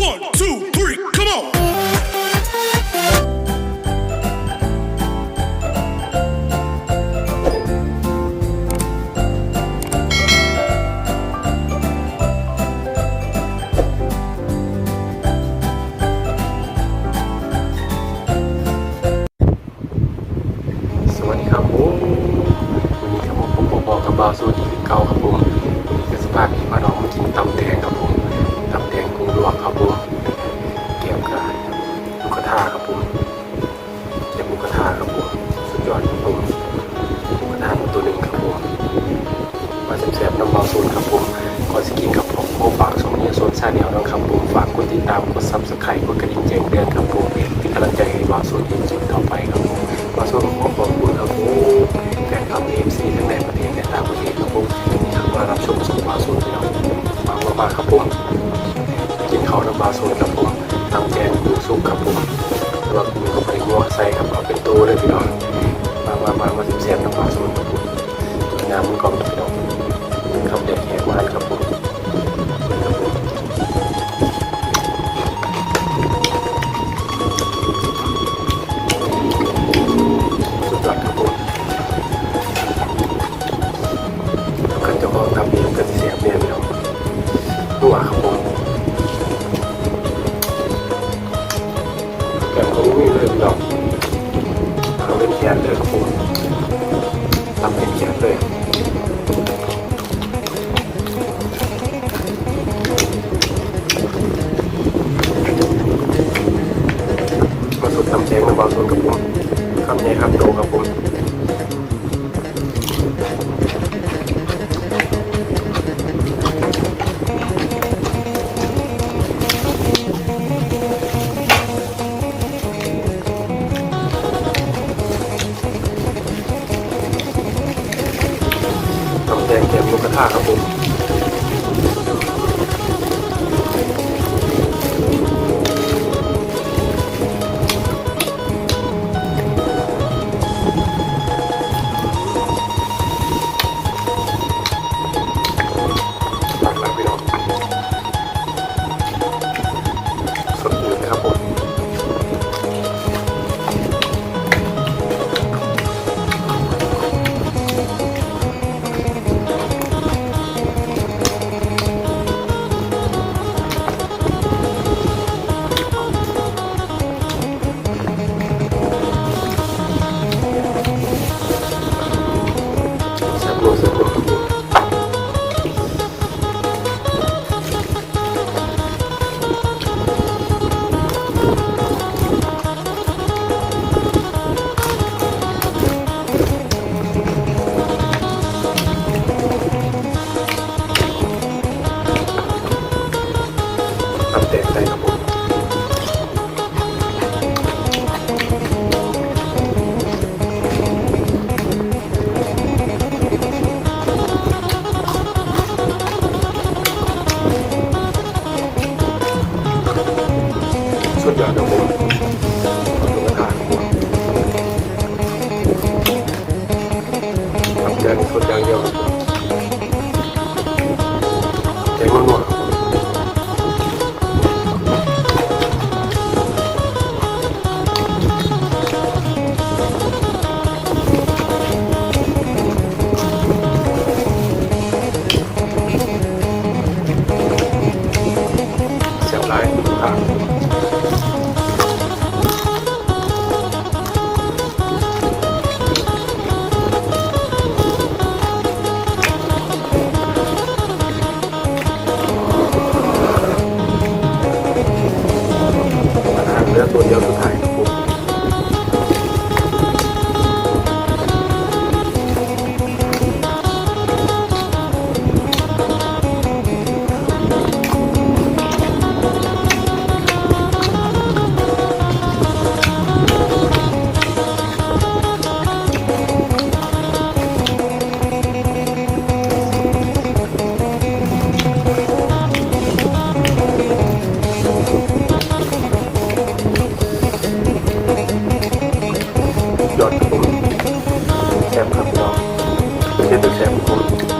One, two, three, come on. สวัสดีครับผมวันนี้ครับผมผมบอกกับบาวสูตรอีกเก่าครับผมวันนี้ก็สภาพพี่มาน้องกินตำแตง ลูกกระทาครับผมเกี่ยวลูกระทาครับผมสุดยอดครับผมลูกระทาตัวหนึ่งครับผมมาแซ่บๆน้ำเบาสูตรครับผมก่อนสกินครับผมโอฝากช่องเนี้โซนชาแนลนะครับผมฝากกดติดตามกดซับสไครต์กดกระดิ่งแจ้งเตือนครับผมเป็นกำลังใจให้บาสูตรยินดีต่อไปครับผมมาส่วนของขอบคุณครับผมแฟนคลับเอฟซีทั้งในประเทศและต่างประเทศครับผมที่เข้ามารับชมสองมบาสูนที่เราฟังมากๆครับผมกินข้าวน้ำเบาสูนครับผมทำแกงปูซุปครับผม แล้วก็มีเข้าไปงัวใส่ครับเอาเป็นตู้เลยพี่น้องมามามามาเสียบน้ำบาสูนครับผมสวงามมันกรอบพี่น้องครับเด็กแหกหวานครับผม แดงแกมลูกกระทาครับผม ทำแดงได้ครับผมสุดยอดครับผมขอบคุณกระทาครับทำแดงสดอย่างเดียวครับผมแกงมันหมด 哎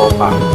ร